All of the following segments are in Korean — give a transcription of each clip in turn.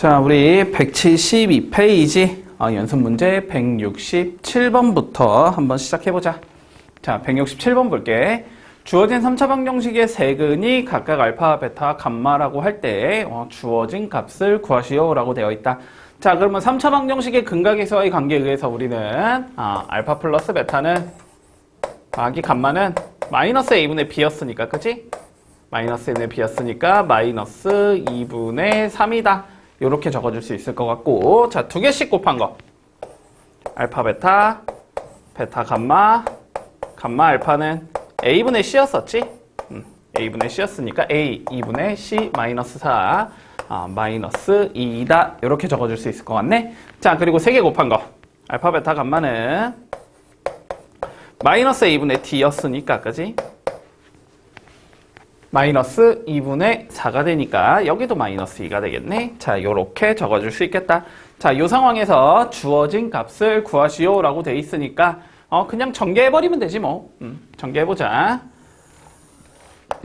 자, 우리 172페이지 어, 연습 문제 167번부터 한번 시작해보자. 자, 167번 볼게. 주어진 3차 방정식의 세근이 각각 알파, 베타, 감마라고 할때 어, 주어진 값을 구하시오라고 되어 있다. 자, 그러면 3차 방정식의 근각에서의 관계에 의해서 우리는 아, 알파 플러스 베타는 더하기 감마는 마이너스 a분의 b였으니까, 그치? 마이너스 1분의 b였으니까 마이너스 2분의 3이다. 이렇게 적어줄 수 있을 것 같고. 자 두 개씩 곱한 거. 알파 베타. 베타 감마. 감마 알파는 a분의 c였었지? 음, a분의 c였으니까 a 2분의 c 마이너스 4 아, 마이너스 2다. 이렇게 적어줄 수 있을 것 같네. 자 그리고 세 개 곱한 거. 알파 베타 감마는 마이너스 a분의 d였으니까 그지 마이너스 2분의 4가 되니까 여기도 마이너스 2가 되겠네. 자, 요렇게 적어줄 수 있겠다. 자, 요 상황에서 주어진 값을 구하시오 라고 돼 있으니까 어, 그냥 전개해버리면 되지 뭐. 음, 전개해보자.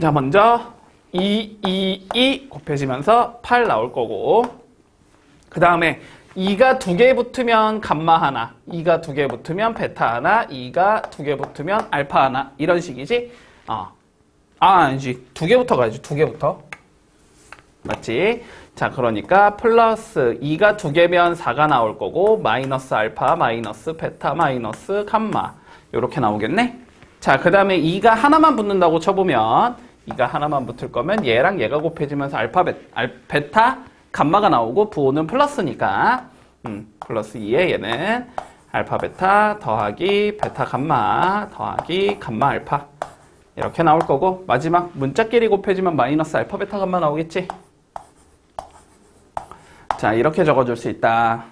자, 먼저 2, 2, 2 곱해지면서 8 나올 거고 그 다음에 2가 두 개 붙으면 감마 하나, 2가 두 개 붙으면 베타 하나, 2가 두 개 붙으면 알파 하나 이런 식이지. 어. 아, 아니지. 두 개부터 가야지. 두 개부터. 맞지? 자, 그러니까 플러스 2가 두 개면 4가 나올 거고 마이너스 알파, 마이너스 베타, 마이너스 감마 이렇게 나오겠네? 자, 그 다음에 2가 하나만 붙는다고 쳐보면 2가 하나만 붙을 거면 얘랑 얘가 곱해지면서 알파, 베, 알, 베타, 감마가 나오고 부호는 플러스니까 음, 플러스 2에 얘는 알파, 베타 더하기 베타, 감마 더하기 감마, 알파 이렇게 나올 거고 마지막 문자끼리 곱해지면 마이너스 알파 베타 감마 나오겠지? 자 이렇게 적어줄 수 있다.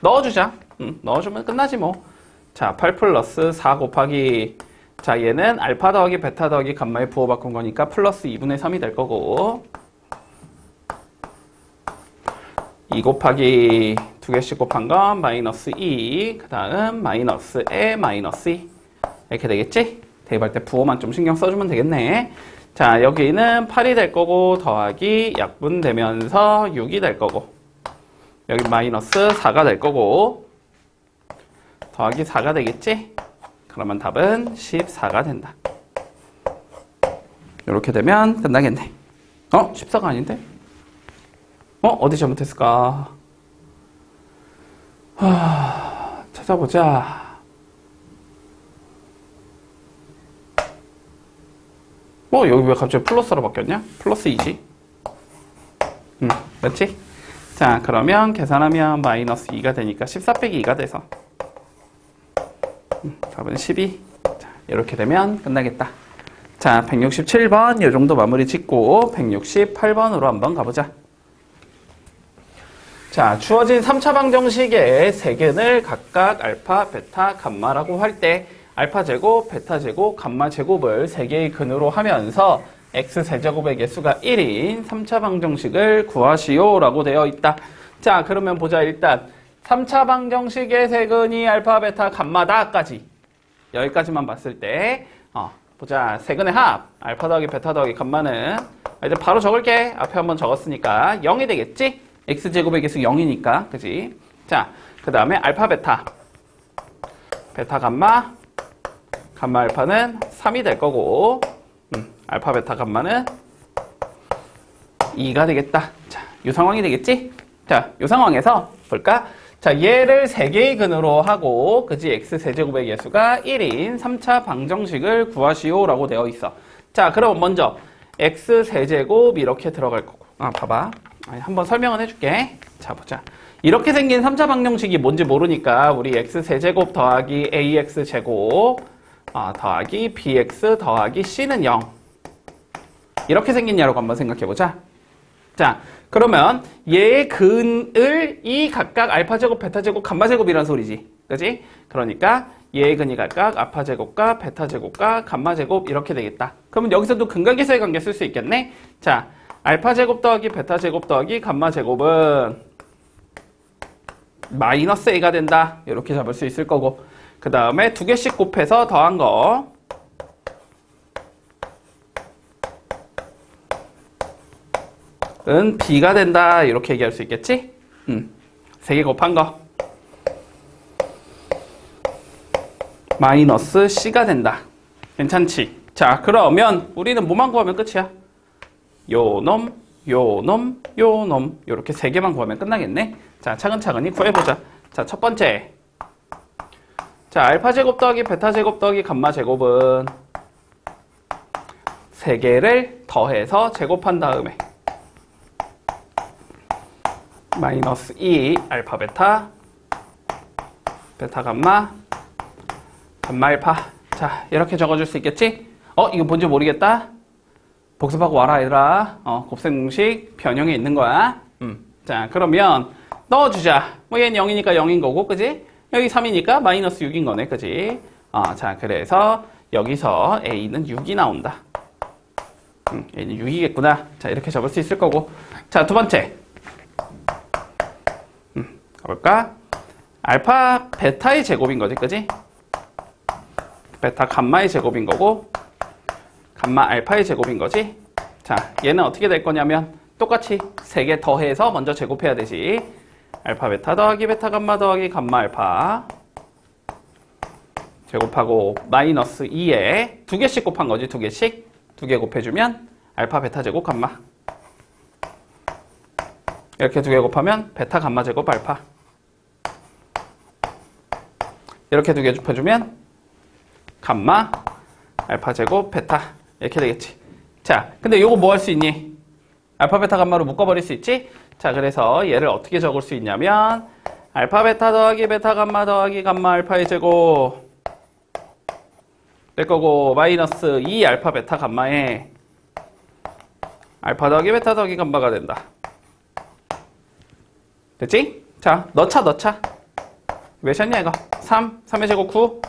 넣어주자. 응, 넣어주면 끝나지 뭐. 자, 8 플러스 4 곱하기 자 얘는 알파 더하기 베타 더하기 감마에 부호 바꾼 거니까 플러스 2분의 3이 될 거고 2 곱하기 두 개씩 곱한 건 마이너스 2, 그 다음 마이너스 에 마이너스 2 이렇게 되겠지? 대입할 때 부호만 좀 신경 써주면 되겠네. 자, 여기는 8이 될 거고, 더하기 약분되면서 6이 될 거고, 여기 마이너스 4가 될 거고, 더하기 4가 되겠지? 그러면 답은 14가 된다. 이렇게 되면 끝나겠네. 어? 14가 아닌데? 어? 어디 잘못했을까? 하... 찾아보자. 어, 여기 왜 갑자기 플러스로 바뀌었냐? 플러스 2지. 음, 맞지? 자, 그러면 계산하면 마이너스 2가 되니까 14 빼기 2가 돼서. 음, 답은 12. 자, 이렇게 되면 끝나겠다. 자, 167번 이 정도 마무리 짓고 168번으로 한번 가보자. 자, 주어진 3차 방정식의 세균을 각각 알파, 베타, 감마라고 할때 알파 제곱, 베타 제곱, 감마 제곱을 세 개의 근으로 하면서 x 세제곱의 개수가 1인 3차 방정식을 구하시오 라고 되어 있다. 자, 그러면 보자. 일단 3차 방정식의 세근이 알파, 베타, 감마다까지 여기까지만 봤을 때 어, 보자. 세근의 합 알파 더하기 베타 더하기 감마는 이제 바로 적을게. 앞에 한번 적었으니까 0이 되겠지? x 제곱의 개수 0이니까. 그지? 자, 그 다음에 알파, 베타 베타, 감마 감마 알파는 3이 될 거고 음, 알파 베타 감마는 2가 되겠다. 자, 이 상황이 되겠지? 자, 이 상황에서 볼까? 자, 얘를 3개의 근으로 하고 그지 x 세제곱의 개수가 1인 3차 방정식을 구하시오라고 되어 있어. 자, 그럼 먼저 x 세제곱 이렇게 들어갈 거고. 아, 봐봐. 아니, 한번 설명은 해줄게. 자, 보자. 이렇게 생긴 3차 방정식이 뭔지 모르니까 우리 x 세제곱 더하기 ax 제곱 아, 더하기 bx 더하기 c는 0 이렇게 생겼냐라고 한번 생각해보자. 자, 그러면 얘의 근을 이 각각 알파 제곱, 베타 제곱, 감마 제곱이라는 소리지. 그지? 그러니까 얘의 근이 각각 알파 제곱과 베타 제곱과 감마 제곱 이렇게 되겠다. 그러면 여기서도 근각에서의 관계 쓸 수 있겠네? 자, 알파 제곱 더하기 베타 제곱 더하기 감마 제곱은 마이너스 a가 된다. 이렇게 잡을 수 있을 거고. 그 다음에 두 개씩 곱해서 더한 거. 은 B가 된다. 이렇게 얘기할 수 있겠지? 음. 3개 곱한 거. 마이너스 C가 된다. 괜찮지? 자, 그러면 우리는 뭐만 구하면 끝이야? 요 놈, 요 놈, 요 놈. 요렇게 세 개만 구하면 끝나겠네. 자, 차근차근히 구해보자. 자, 첫 번째. 자, 알파 제곱 더하기 베타 제곱 더하기 감마 제곱은 세 개를 더해서 제곱한 다음에 마이너스 2 알파 베타 베타 감마 감마 알파 자 이렇게 적어줄 수 있겠지? 어 이거 뭔지 모르겠다 복습하고 와라 얘들아 어 곱셈 공식 변형에 있는 거야 음. 자 그러면 넣어주자 뭐 얘는 0이니까 0인 거고 그지? 여기 3이니까 마이너스 6인 거네 그지? 어, 자 그래서 여기서 A는 6이 나온다 음, 얘는 6이겠구나 자 이렇게 적을 수 있을 거고 자 두 번째 음, 가볼까? 알파 베타의 제곱인 거지 그지? 베타 감마의 제곱인 거고 감마 알파의 제곱인 거지 자 얘는 어떻게 될 거냐면 똑같이 3개 더해서 먼저 제곱해야 되지 알파 베타 더하기 베타 감마 더하기 감마 알파 제곱하고 마이너스 2에 두 개씩 곱한 거지 두 개씩. 두 개 곱해주면 알파 베타 제곱 감마. 이렇게 두 개 곱하면 베타 감마 제곱 알파. 이렇게 두 개 곱해주면 감마 알파 제곱 베타. 이렇게 되겠지. 자 근데 요거 뭐 할 수 있니? 알파 베타 감마로 묶어버릴 수 있지 자 그래서 얘를 어떻게 적을 수 있냐면 알파 베타 더하기 베타 감마 더하기 감마 알파의 제곱 될 거고 마이너스 2 알파 베타 감마에 알파 더하기 베타 더하기 감마가 된다. 됐지? 자 넣자 넣자. 몇이었냐 이거? 3 3의 제곱 9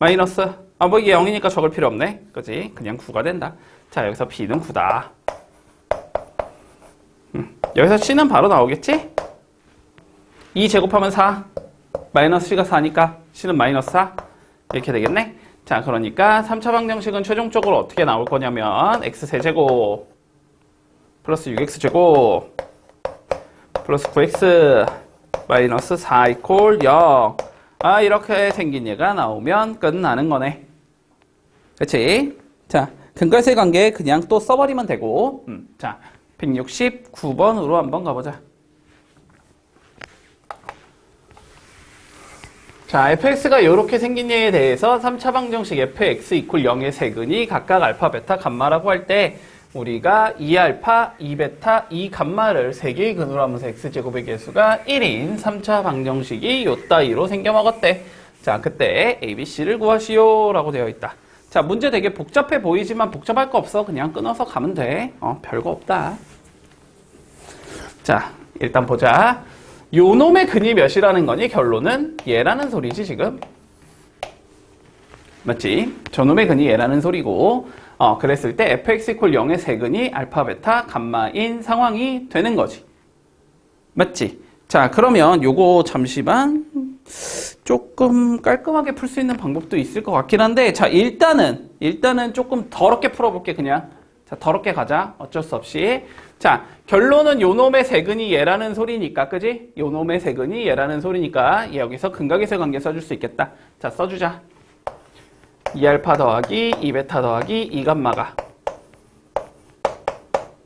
마이너스. 아 뭐 이게 0이니까 적을 필요 없네. 그지? 그냥 9가 된다. 자 여기서 B는 9다. 음, 여기서 C는 바로 나오겠지? 2 제곱하면 4 마이너스 C가 4니까 C는 마이너스 4 이렇게 되겠네 자 그러니까 3차 방정식은 최종적으로 어떻게 나올 거냐면 X세제곱 플러스 6X제곱 플러스 9X 마이너스 4 이콜 0 아, 이렇게 생긴 얘가 나오면 끝나는 거네. 그치? 자, 근괄세 관계 그냥 또 써버리면 되고. 음, 자, 169번으로 한번 가보자. 자, fx가 이렇게 생긴 얘에 대해서 3차 방정식 fx 이퀄 0의 세근이 각각 알파, 베타, 감마라고 할 때 우리가 2알파, 2베타, 2감마를 3개의 근으로 하면서 x제곱의 개수가 1인 3차 방정식이 요 따위로 생겨 먹었대. 자, 그때 ABC를 구하시오 라고 되어 있다. 자, 문제 되게 복잡해 보이지만 복잡할 거 없어. 그냥 끊어서 가면 돼. 어, 별거 없다. 자, 일단 보자. 요 놈의 근이 몇이라는 거니? 결론은 얘라는 소리지, 지금. 맞지? 저놈의 근이 얘라는 소리고, 어, 그랬을 때 fx 이퀄 0의 세근이 알파, 베타, 감마인 상황이 되는 거지. 맞지? 자, 그러면 요거 잠시만 조금 깔끔하게 풀 수 있는 방법도 있을 것 같긴 한데, 자, 일단은, 일단은 조금 더럽게 풀어볼게, 그냥. 자, 더럽게 가자. 어쩔 수 없이. 자, 결론은 요놈의 세근이 얘라는 소리니까, 그지? 요놈의 세근이 얘라는 소리니까, 얘 여기서 근각의세 관계 써줄 수 있겠다. 자, 써주자. 2알파 더하기 2베타 더하기 2감마가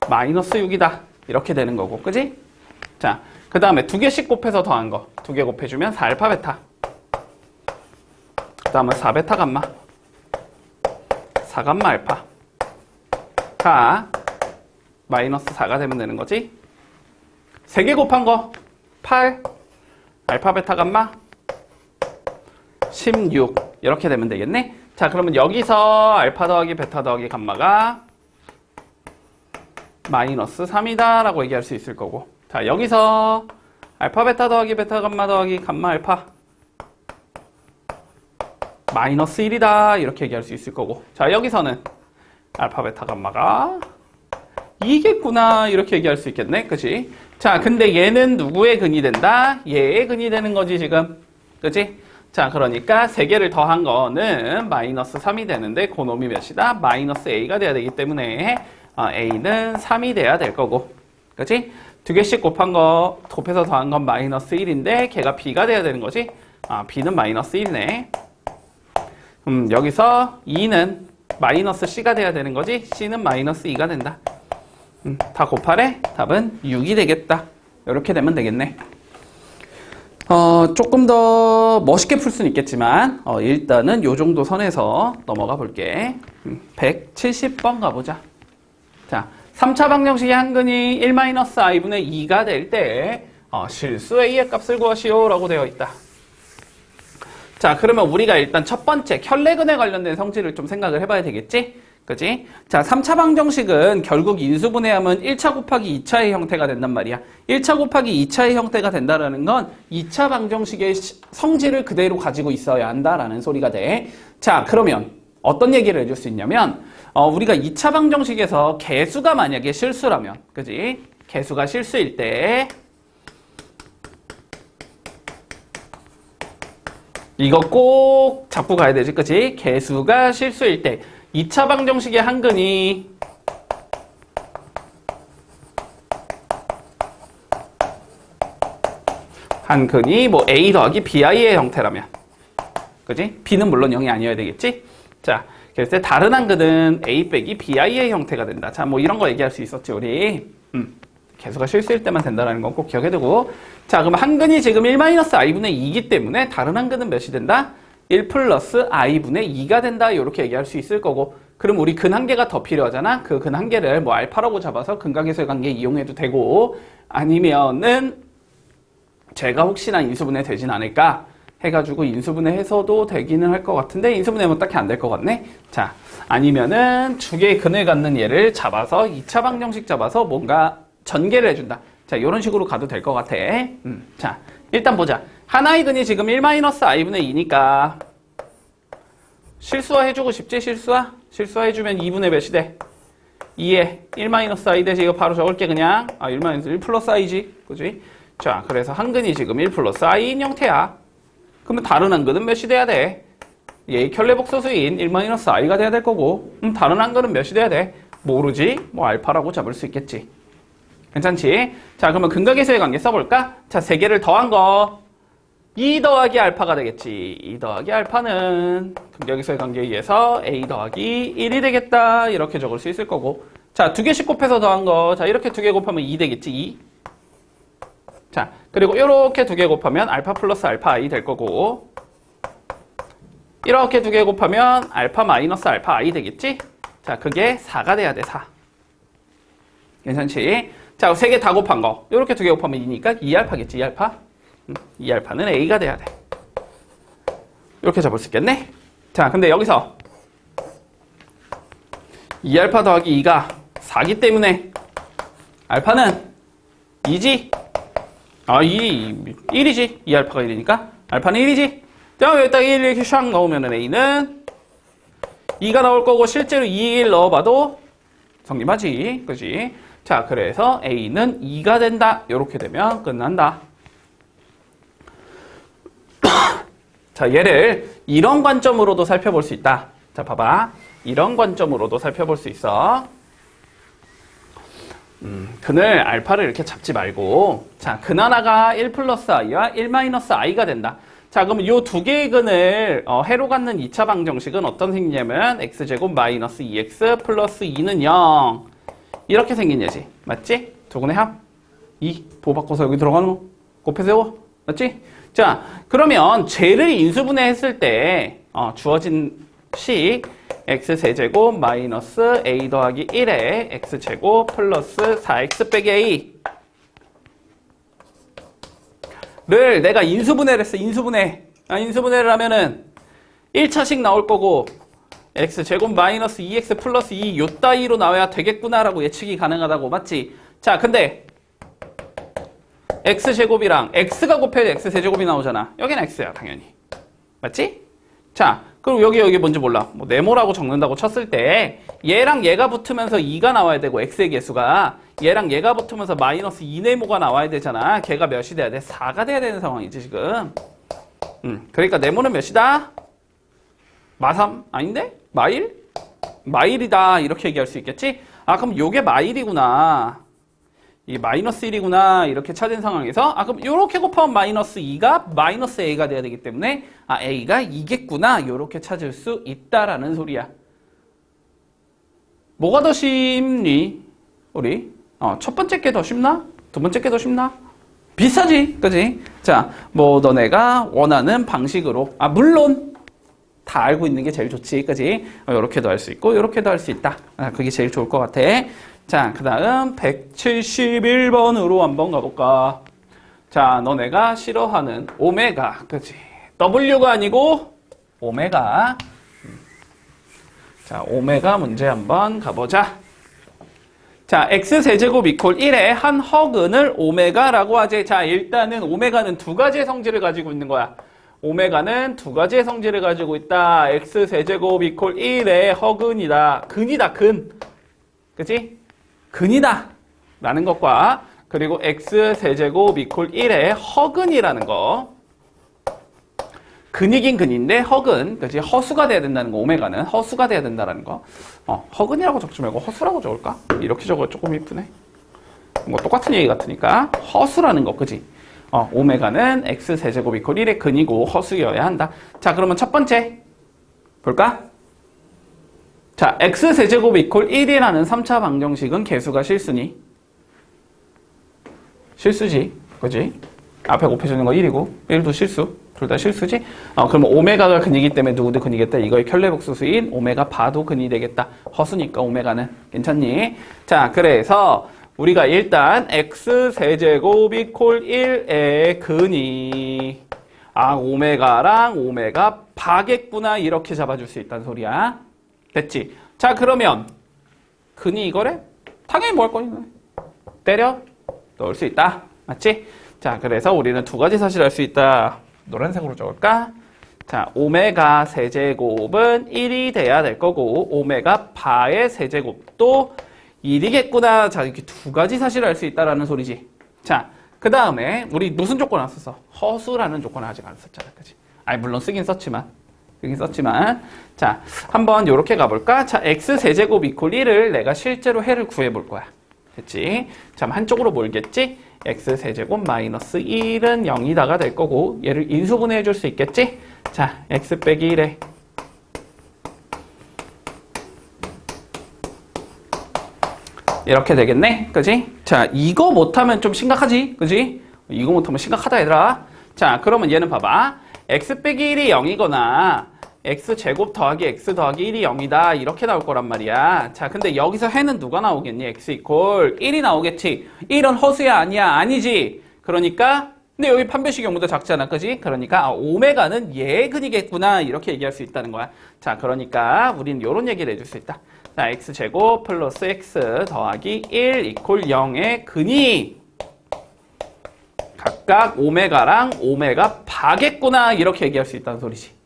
마이너스 6이다. 이렇게 되는 거고, 그지? 자, 그 다음에 두 개씩 곱해서 더한 거. 두 개 곱해주면 4알파 베타. 그 다음은 4베타 감마. 4감마 알파. 가 마이너스 4가 되면 되는 거지. 3개 곱한 거 8 알파 베타 감마? 16 이렇게 되면 되겠네. 자 그러면 여기서 알파 더하기 베타 더하기 감마가 마이너스 3이다 라고 얘기할 수 있을 거고. 자 여기서 알파 베타 더하기 베타 감마 더하기 감마 알파 마이너스 1이다. 이렇게 얘기할 수 있을 거고. 자 여기서는 알파 베타 감마가 이겠구나 이렇게 얘기할 수 있겠네. 그치? 자 근데 얘는 누구의 근이 된다? 얘의 근이 되는 거지 지금. 그치? 자 그러니까 세 개를 더한 거는 마이너스 3이 되는데 그놈이 몇이다? 마이너스 a가 돼야 되기 때문에 어, a는 3이 돼야 될 거고. 그지? 두 개씩 곱한 거, 곱해서 더한 건 마이너스 1인데 걔가 b가 돼야 되는 거지? 아, b는 마이너스 1이네. 음, 여기서 2는 마이너스 c가 돼야 되는 거지? c는 마이너스 2가 된다. 음, 다 곱하래? 답은 6이 되겠다. 이렇게 되면 되겠네. 어, 조금 더 멋있게 풀 수는 있겠지만, 어, 일단은 요 정도 선에서 넘어가 볼게. 음, 170번 가보자. 자, 3차 방정식의 한근이 1-i분의 2가 될 때, 어, 실수 a의 값을 구하시오. 라고 되어 있다. 자, 그러면 우리가 일단 첫 번째 혈내근에 관련된 성질을 좀 생각을 해봐야 되겠지? 그지? 자, 3차 방정식은 결국 인수분해하면 1차 곱하기 2차의 형태가 된단 말이야. 1차 곱하기 2차의 형태가 된다라는 건 2차 방정식의 시- 성질을 그대로 가지고 있어야 한다라는 소리가 돼. 자, 그러면 어떤 얘기를 해줄 수 있냐면, 어, 우리가 2차 방정식에서 개수가 만약에 실수라면, 그지? 개수가 실수일 때, 이거 꼭 잡고 가야 되지, 그치? 개수가 실수일 때 2차 방정식의 한근이 한근이 뭐 a 더하기 bi의 형태라면 그지? b는 물론 0이 아니어야 되겠지? 자, 그래서 때 다른 한근은 a 빼기 bi의 형태가 된다. 자, 뭐 이런 거 얘기할 수 있었지, 우리. 음. 개수가 실수일 때만 된다는 건 꼭 기억해 두고. 자, 그럼 한근이 지금 1-i분의 2이기 때문에 다른 한근은 몇이 된다? 1 플러스 i분의 2가 된다. 이렇게 얘기할 수 있을 거고. 그럼 우리 근 한 개가 더 필요하잖아. 그 근 한 개를 뭐 알파라고 잡아서 근각에서의 관계 이용해도 되고 아니면은 제가 혹시나 인수분해 되진 않을까 해가지고 인수분해 해서도 되기는 할 것 같은데 인수분해면 딱히 안 될 것 같네. 자, 아니면은 두 개의 근을 갖는 얘를 잡아서 2차 방정식 잡아서 뭔가 전개를 해준다. 자, 이런 식으로 가도 될 것 같아. 음, 자, 일단 보자. 하나의 근이 지금 1-i분의 2니까 실수화 해주고 싶지, 실수화? 실수화 해주면 2분의 몇이 돼? 2에 1-i 되지. 이거 바로 적을게, 그냥. 아, 1 1 플러스 i지. 그지? 자, 그래서 한 근이 지금 1 플러스 i인 형태야. 그러면 다른 한 근은 몇이 돼야 돼? 얘 켤레복소수인 1-i가 돼야 될 거고, 음, 다른 한 근은 몇이 돼야 돼? 모르지? 뭐 알파라고 잡을 수 있겠지. 괜찮지? 자, 그러면 근각에서의 관계 써볼까? 자, 세 개를 더한 거. 2 더하기 알파가 되겠지. 2 더하기 알파는 근각에서의 관계에 의해서 a 더하기 1이 되겠다. 이렇게 적을 수 있을 거고. 자, 두 개씩 곱해서 더한 거. 자, 이렇게 두 개 곱하면 2 되겠지. 2. 자, 그리고 이렇게 두 개 곱하면 알파 플러스 알파 i 될 거고. 이렇게 두 개 곱하면 알파 마이너스 알파 i 되겠지? 자, 그게 4가 돼야 돼, 4. 괜찮지? 자, 세 개 다 곱한 거. 이렇게 두 개 곱하면 2니까 2알파겠지, 2알파. 2알파는 a가 돼야 돼. 이렇게 잡을 수 있겠네? 자, 근데 여기서 2알파 더하기 2가 4기 때문에 알파는 2지? 아, 2, 1이지. 2알파가 1이니까. 알파는 1이지. 자, 여기다 1 이렇게 샥 넣으면 A는 2가 나올 거고, 실제로 2, 1 넣어봐도 성립하지. 그지? 자, 그래서 A는 2가 된다. 이렇게 되면 끝난다. 자, 얘를 이런 관점으로도 살펴볼 수 있다. 자, 봐봐. 이런 관점으로도 살펴볼 수 있어. 음, 근을 알파를 이렇게 잡지 말고 자, 근 하나가 1 플러스 i와 1 마이너스 i가 된다. 자, 그러면 이두 개의 근을 어, 해로 갖는 2차 방정식은 어떤 생기냐면 x제곱 마이너스 2x 플러스 2는 0 이렇게 생긴 예지. 맞지? 두 근의 합 2. 보 바꿔서 여기 들어가는 거 곱해 세워. 맞지? 자, 그러면 쟤를 인수분해 했을 때 어, 주어진 식 x세제곱 마이너스 a 더하기 1에 x제곱 플러스 4x 빼기 a 를 내가 인수분해를 했어 인수분해 아, 인수분해를 하면은 1차식 나올 거고 x제곱 마이너스 2x 플러스 2 요따위로 나와야 되겠구나 라고 예측이 가능하다고 맞지? 자 근데 x제곱이랑 x가 곱해도 x세제곱이 나오잖아 여기는 x야 당연히 맞지? 자 그럼 여기 여기 뭔지 몰라 뭐 네모라고 적는다고 쳤을 때 얘랑 얘가 붙으면서 2가 나와야 되고 x의 개수가 얘랑 얘가 붙으면서 마이너스 2네모가 나와야 되잖아 걔가 몇이 돼야 돼? 4가 돼야 되는 상황이지 지금 음, 그러니까 네모는 몇이다? 마삼 아닌데? 마일? 마일이다 이렇게 얘기할 수 있겠지? 아 그럼 요게 마일이구나 이 마이너스 1이구나 이렇게 찾은 상황에서 아 그럼 이렇게 곱하면 마이너스 2가 마이너스 a가 돼야 되기 때문에 아 a가 2겠구나 이렇게 찾을 수 있다라는 소리야. 뭐가 더 쉽니? 우리 어, 첫 번째 게 더 쉽나? 두 번째 게 더 쉽나? 비슷하지, 그지? 자, 뭐 너네가 원하는 방식으로 아 물론 다 알고 있는 게 제일 좋지, 그지? 어, 이렇게도 할 수 있고 이렇게도 할 수 있다. 아, 그게 제일 좋을 것 같아. 자, 그 다음 171번으로 한번 가볼까? 자, 너네가 싫어하는 오메가, 그지? W가 아니고 오메가. 음. 자, 오메가 문제 한번 가보자. 자, x세제곱 이퀄 1의 한 허근을 오메가라고 하지. 자, 일단은 오메가는 두 가지의 성질을 가지고 있는 거야. 오메가는 두 가지의 성질을 가지고 있다. x세제곱 이퀄 1의 허근이다. 근이다, 근. 그치? 근이다. 라는 것과 그리고 x세제곱 이퀄 1의 허근이라는 거. 근이긴 근인데 허근, 그지 허수가 돼야 된다는 거. 오메가는 허수가 돼야 된다는 거. 어, 허근이라고 적지 말고 허수라고 적을까? 이렇게 적어 조금 이쁘네. 뭐 똑같은 얘기 같으니까 허수라는 거, 그지? 어, 오메가는 x 세제곱 이퀄 1의 근이고 허수여야 한다. 자, 그러면 첫 번째 볼까? 자, x 세제곱 이퀄 1이라는 3차 방정식은 개수가 실수니? 실수지, 그지? 앞에 곱해주는 거 1이고 1도 실수. 둘 다 실수지? 어, 그러면 오메가가 근이기 때문에 누구도 근이겠다. 이거의 켤레복수수인 오메가 바도 근이 되겠다. 허수니까 오메가는. 괜찮니? 자, 그래서 우리가 일단 x 세제곱 이퀄 1의 근이 아, 오메가랑 오메가 바겠구나. 이렇게 잡아줄 수 있다는 소리야. 됐지? 자, 그러면 근이 이거래? 당연히 뭐 할 거니? 때려 넣을 수 있다. 맞지? 자, 그래서 우리는 두 가지 사실을 알수 있다. 노란색으로 적을까? 자, 오메가 세제곱은 1이 돼야 될 거고, 오메가 바의 세제곱도 1이겠구나. 자, 이렇게 두 가지 사실을 알 수 있다라는 소리지. 자, 그 다음에 우리 무슨 조건 안 썼어? 허수라는 조건을 아직 안 썼잖아. 그지? 아니, 물론 쓰긴 썼지만. 쓰긴 썼지만. 자, 한번 요렇게 가볼까? 자, x 세제곱 이퀄 1을 내가 실제로 해를 구해볼 거야. 됐지? 자, 한쪽으로 몰겠지? x 세제곱 마이너스 1은 0이다가 될 거고 얘를 인수분해 해 줄 수 있겠지? 자, x 빼기 1에 이렇게 되겠네? 그지? 자, 이거 못하면 좀 심각하지? 그지? 이거 못하면 심각하다 얘들아. 자, 그러면 얘는 봐봐. X 빼기 1이 0이거나 x 제곱 더하기 x 더하기 1이 0이다. 이렇게 나올 거란 말이야. 자 근데 여기서 해는 누가 나오겠니? X 이퀄 1이 나오겠지. 1은 허수야 아니야. 아니지. 그러니까 근데 여기 판별식 경보다 작잖아. 그지? 그러니까 아, 오메가는 얘 근이겠구나. 이렇게 얘기할 수 있다는 거야. 자 그러니까 우린 이런 얘기를 해줄 수 있다 자 x 제곱 플러스 x 더하기 1 이퀄 0의 근이 각각 오메가랑 오메가 바겠구나 이렇게 얘기할 수 있다는 소리지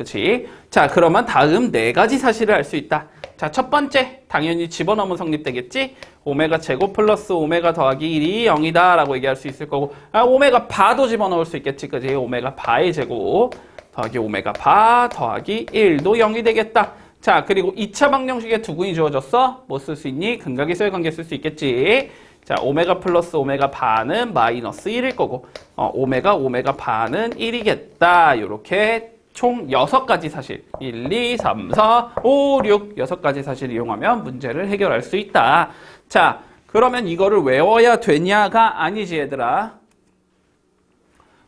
그치? 자, 그러면 다음 네 가지 사실을 알 수 있다. 자, 첫 번째, 당연히 집어넣으면 성립되겠지? 오메가 제곱 플러스 오메가 더하기 1이 0이다 라고 얘기할 수 있을 거고, 아, 오메가 바도 집어넣을 수 있겠지, 그지? 오메가 바의 제곱 더하기 오메가 바 더하기 1도 0이 되겠다. 자, 그리고 2차 방정식에 두 근이 주어졌어? 뭐 쓸 수 있니? 근각의 관계 쓸 수 있겠지? 자, 오메가 플러스 오메가 바는 마이너스 1일 거고, 어, 오메가 오메가 바는 1이겠다. 요렇게 총 6가지 사실 1, 2, 3, 4, 5, 6 6가지 사실을 이용하면 문제를 해결할 수 있다. 자 그러면 이거를 외워야 되냐가 아니지 얘들아.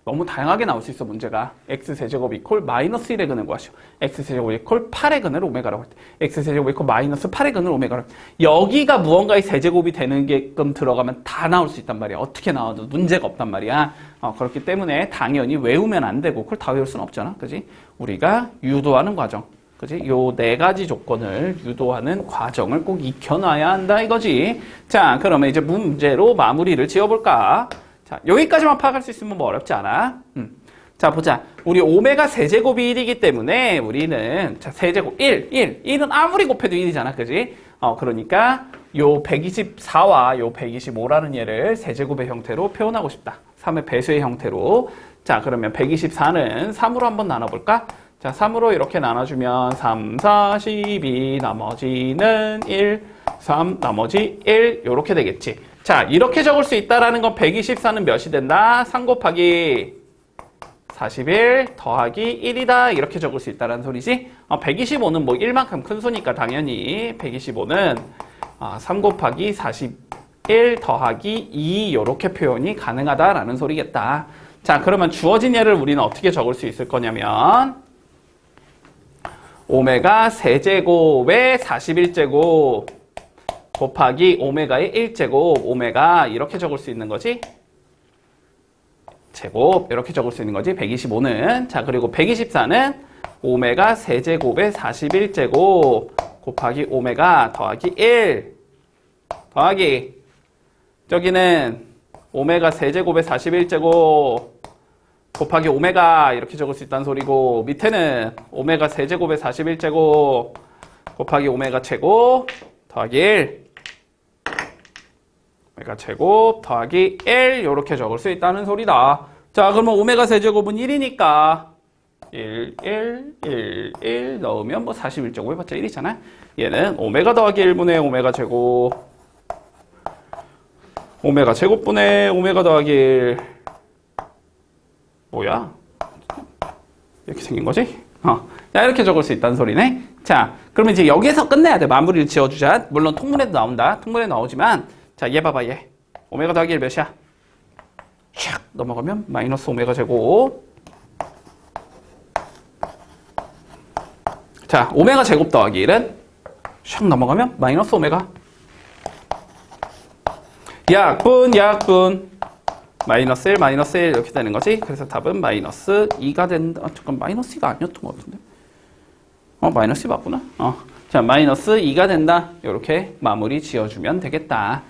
너무 다양하게 나올 수 있어 문제가. X세제곱 이퀄 마이너스 1의 근을 구하시오. X세제곱 이퀄 8의 근을 오메가라고 할때 x세제곱 이퀄 마이너스 8의 근을 오메가라고 여기가 무언가의 세제곱이 되는 게끔 들어가면 다 나올 수 있단 말이야. 어떻게 나와도 문제가 없단 말이야. 어, 그렇기 때문에 당연히 외우면 안 되고 그걸 다 외울 수는 없잖아. 그지? 우리가 유도하는 과정. 그지? 요 네 가지 조건을 유도하는 과정을 꼭 익혀놔야 한다 이거지. 자, 그러면 이제 문제로 마무리를 지어볼까? 자, 여기까지만 파악할 수 있으면 뭐 어렵지 않아. 음. 자, 보자. 우리 오메가 세제곱이 1이기 때문에 우리는 자, 세제곱 1, 1. 1은 아무리 곱해도 1이잖아. 그지? 어, 그러니까 요 124와 요 125라는 얘를 세제곱의 형태로 표현하고 싶다. 3의 배수의 형태로. 자, 그러면 124는 3으로 한번 나눠볼까? 자, 3으로 이렇게 나눠주면 3, 4, 12, 나머지는 1, 3, 나머지 1 이렇게 되겠지. 자, 이렇게 적을 수 있다라는 건 124는 몇이 된다? 3 곱하기 41 더하기 1이다. 이렇게 적을 수 있다라는 소리지. 어, 125는 뭐 1만큼 큰 수니까 당연히 125는 아, 3 곱하기 41 더하기 2 이렇게 표현이 가능하다라는 소리겠다. 자, 그러면 주어진 예를 우리는 어떻게 적을 수 있을 거냐면 오메가 세제곱의 41제곱 곱하기 오메가의 1제곱 오메가 이렇게 적을 수 있는 거지. 제곱 이렇게 적을 수 있는 거지. 125는 자 그리고 124는 오메가 세제곱의 41제곱 곱하기 오메가 더하기 1 더하기 저기는 오메가 세제곱의 41제곱 곱하기 오메가 이렇게 적을 수 있다는 소리고 밑에는 오메가 세제곱의 41제곱 곱하기 오메가 제곱 더하기 1 오메가 제곱 더하기 1 이렇게 적을 수 있다는 소리다. 자 그러면 오메가 세제곱은 1이니까 1, 1, 1, 1 넣으면 뭐 41제곱 해봤자 1이잖아. 얘는 오메가 더하기 1분의 오메가 제곱 오메가 제곱분의 오메가 더하기 1 뭐야? 이렇게 생긴 거지? 어. 자, 이렇게 적을 수 있다는 소리네. 자, 그러면 이제 여기에서 끝내야 돼. 마무리를 지어주자. 물론 통문에도 나온다. 통문에 나오지만, 자, 얘 봐봐, 얘. 오메가 더하기 1 몇이야? 샥 넘어가면 마이너스 오메가 제곱. 자, 오메가 제곱 더하기 1은 샥 넘어가면 마이너스 오메가. 약분, 약분. 마이너스 1, 마이너스 1 이렇게 되는 거지. 그래서 답은 마이너스 2가 된다. 아, 잠깐 마이너스 2가 아니었던 것 같은데. 어, 마이너스 2 맞구나. 어. 자, 마이너스 2가 된다. 이렇게 마무리 지어주면 되겠다.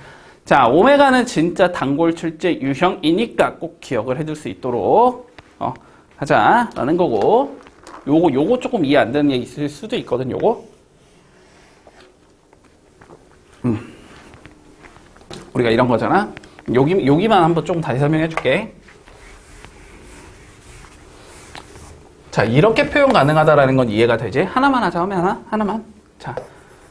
자, 오메가는 진짜 단골 출제 유형이니까 꼭 기억을 해둘 수 있도록 어, 하자라는 거고. 요거 요거 조금 이해 안 되는 게 있을 수도 있거든. 요거. 음. 우리가 이런 거잖아. 여기, 여기만 한번 조금 다시 설명해 줄게. 자, 이렇게 표현 가능하다라는 건 이해가 되지? 하나만 하자 하면 하나? 하나만. 자,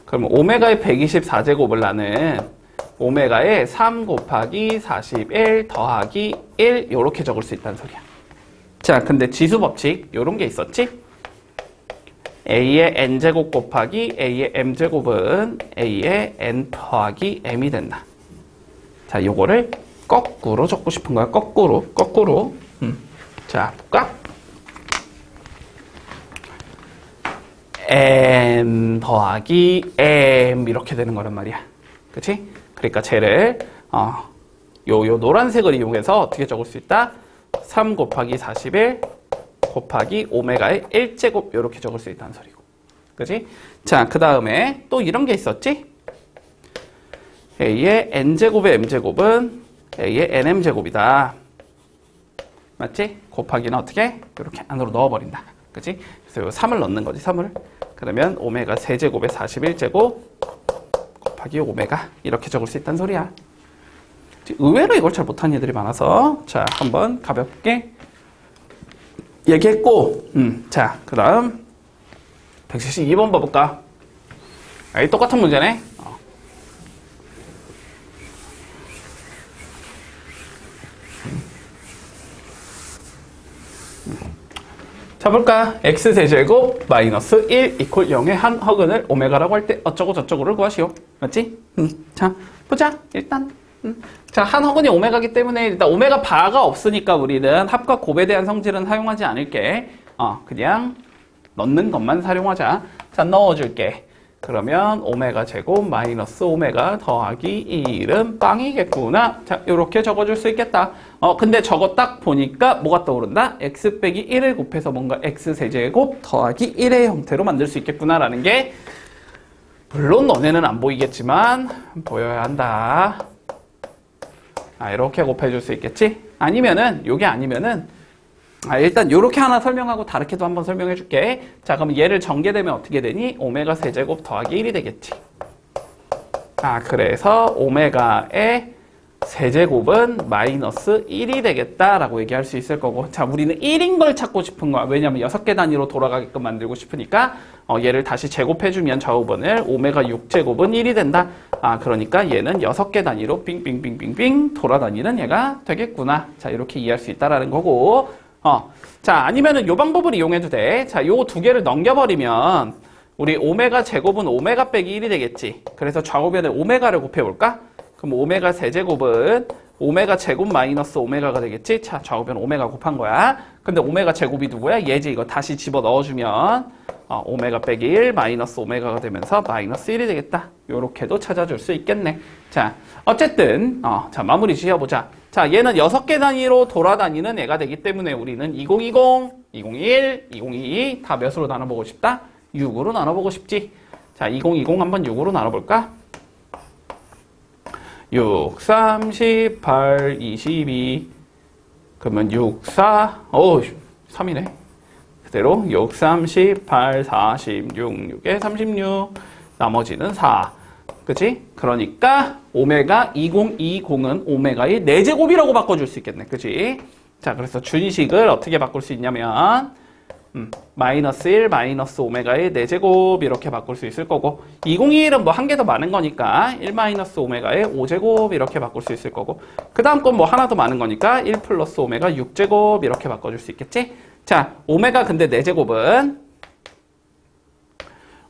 그러면 오메가의 124제곱을 나는 오메가의 3 곱하기 41 더하기 1 이렇게 적을 수 있다는 소리야. 자, 근데 지수 법칙 요런 게 있었지? a의 n제곱 곱하기 a의 m제곱은 a의 n 더하기 m이 된다. 자, 요거를 거꾸로 적고 싶은 거야. 거꾸로, 거꾸로. 음. 자, 볼까? m 더하기 m 이렇게 되는 거란 말이야. 그치? 그러니까 쟤를 어, 요, 요 노란색을 이용해서 어떻게 적을 수 있다? 3 곱하기 41 곱하기 오메가의 1제곱 이렇게 적을 수 있다는 소리고. 그치? 자, 그 다음에 또 이런 게 있었지? a의 n제곱의 m제곱은 a의 nm제곱이다. 맞지? 곱하기는 어떻게? 이렇게 안으로 넣어버린다. 그치? 그래서 요 3을 넣는 거지, 3을. 그러면 오메가 세제곱의 41제곱 곱하기 오메가 이렇게 적을 수 있다는 소리야. 의외로 이걸 잘 못하는 애들이 많아서 자 한번 가볍게 얘기했고 음, 자 그 다음 172번 봐볼까? 아, 이 똑같은 문제네. 자 볼까? x세제곱 마이너스 1 이퀄 0의 한 허근을 오메가라고 할 때 어쩌고 저쩌고를 구하시오. 맞지? 음. 자 보자 일단 음. 자, 한 허근이 오메가기 때문에 일단 오메가 바가 없으니까 우리는 합과 곱에 대한 성질은 사용하지 않을게. 어, 그냥 넣는 것만 사용하자. 자, 넣어줄게. 그러면 오메가 제곱 마이너스 오메가 더하기 1은 빵이겠구나. 자, 이렇게 적어줄 수 있겠다. 어, 근데 저거 딱 보니까 뭐가 떠오른다? x 빼기 1을 곱해서 뭔가 x 세제곱 더하기 1의 형태로 만들 수 있겠구나라는 게 물론 너네는 안 보이겠지만 보여야 한다. 아, 이렇게 곱해줄 수 있겠지? 아니면은, 요게 아니면은, 아, 일단 요렇게 하나 설명하고 다르게도 한번 설명해 줄게. 자, 그럼 얘를 전개되면 어떻게 되니? 오메가 세제곱 더하기 1이 되겠지. 아, 그래서 오메가의 세제곱은 마이너스 1이 되겠다라고 얘기할 수 있을 거고. 자, 우리는 1인 걸 찾고 싶은 거야. 왜냐면 6개 단위로 돌아가게끔 만들고 싶으니까, 어, 얘를 다시 제곱해주면 좌우번을 오메가 6제곱은 1이 된다. 아, 그러니까 얘는 여섯 개 단위로 빙빙빙빙빙 돌아다니는 얘가 되겠구나. 자, 이렇게 이해할 수 있다라는 거고. 어. 자, 아니면은 요 방법을 이용해도 돼. 자, 요 두 개를 넘겨버리면 우리 오메가 제곱은 오메가 빼기 1이 되겠지. 그래서 좌우변에 오메가를 곱해볼까? 그럼 오메가 세제곱은 오메가 제곱 마이너스 오메가가 되겠지? 자, 좌우변 오메가 곱한 거야. 근데 오메가 제곱이 누구야? 얘지. 이거 다시 집어 넣어주면 어, 오메가 빼기 1 마이너스 오메가가 되면서 마이너스 1이 되겠다. 요렇게도 찾아줄 수 있겠네. 자, 어쨌든 어, 자 마무리 지어보자. 자, 얘는 6개 단위로 돌아다니는 애가 되기 때문에 우리는 2020, 2021, 2022 다 몇으로 나눠보고 싶다? 6으로 나눠보고 싶지. 자, 2020 한번 6으로 나눠볼까? 6, 38, 22 그러면 6, 4, 어 3이네. 그대로 6, 38, 46, 6에 36 나머지는 4 그치? 그러니까 오메가 2020은 오메가의 4제곱이라고 바꿔줄 수 있겠네 그치? 자 그래서 준식을 어떻게 바꿀 수 있냐면 음, 마이너스 1, 마이너스 오메가의 4제곱 이렇게 바꿀 수 있을 거고 201은 뭐 한 개 더 많은 거니까 1 마이너스 오메가의 5제곱 이렇게 바꿀 수 있을 거고 그 다음 건 뭐 하나 더 많은 거니까 1 플러스 오메가 6제곱 이렇게 바꿔줄 수 있겠지? 자, 오메가 근데 4제곱은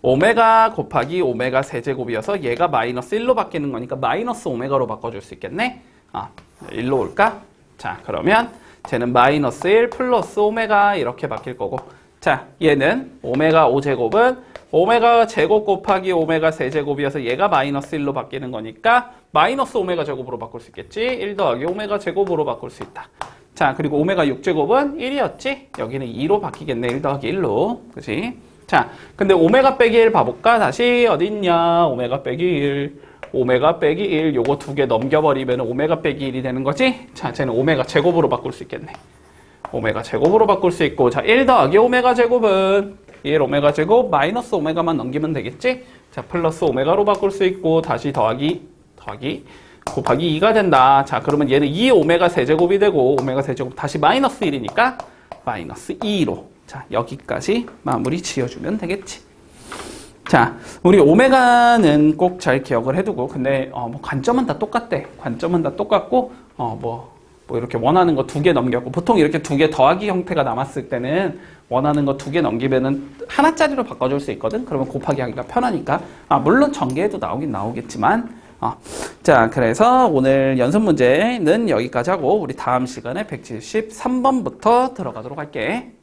오메가 곱하기 오메가 세제곱이어서 얘가 마이너스 1로 바뀌는 거니까 마이너스 오메가로 바꿔줄 수 있겠네? 아, 1로 올까? 자, 그러면 쟤는 마이너스 1 플러스 오메가 이렇게 바뀔 거고 자, 얘는 오메가 5제곱은 오메가 제곱 곱하기 오메가 세제곱이어서 얘가 마이너스 1로 바뀌는 거니까 마이너스 오메가 제곱으로 바꿀 수 있겠지? 1 더하기 오메가 제곱으로 바꿀 수 있다. 자, 그리고 오메가 6제곱은 1이었지? 여기는 2로 바뀌겠네. 1 더하기 1로. 그지? 자, 근데 오메가 빼기 1 봐볼까? 다시 어딨냐? 오메가 빼기 1. 오메가 빼기 1. 요거 두 개 넘겨버리면 오메가 빼기 1이 되는 거지? 자, 쟤는 오메가 제곱으로 바꿀 수 있겠네. 오메가 제곱으로 바꿀 수 있고, 자, 1 더하기 오메가 제곱은 1 오메가 제곱 마이너스 오메가만 넘기면 되겠지? 자, 플러스 오메가로 바꿀 수 있고, 다시 더하기, 더하기, 곱하기 2가 된다. 자, 그러면 얘는 2 오메가 세제곱이 되고, 오메가 세제곱 다시 마이너스 1이니까 마이너스 2로. 자, 여기까지 마무리 지어주면 되겠지. 자, 우리 오메가는 꼭 잘 기억을 해두고, 근데, 어, 뭐, 관점은 다 똑같대. 관점은 다 똑같고, 어, 뭐, 뭐, 이렇게 원하는 거 두 개 넘겼고, 보통 이렇게 두 개 더하기 형태가 남았을 때는 원하는 거 두 개 넘기면은 하나짜리로 바꿔줄 수 있거든? 그러면 곱하기 하기가 편하니까. 아, 물론 전개해도 나오긴 나오겠지만, 어. 자, 그래서 오늘 연습 문제는 여기까지 하고, 우리 다음 시간에 173번부터 들어가도록 할게.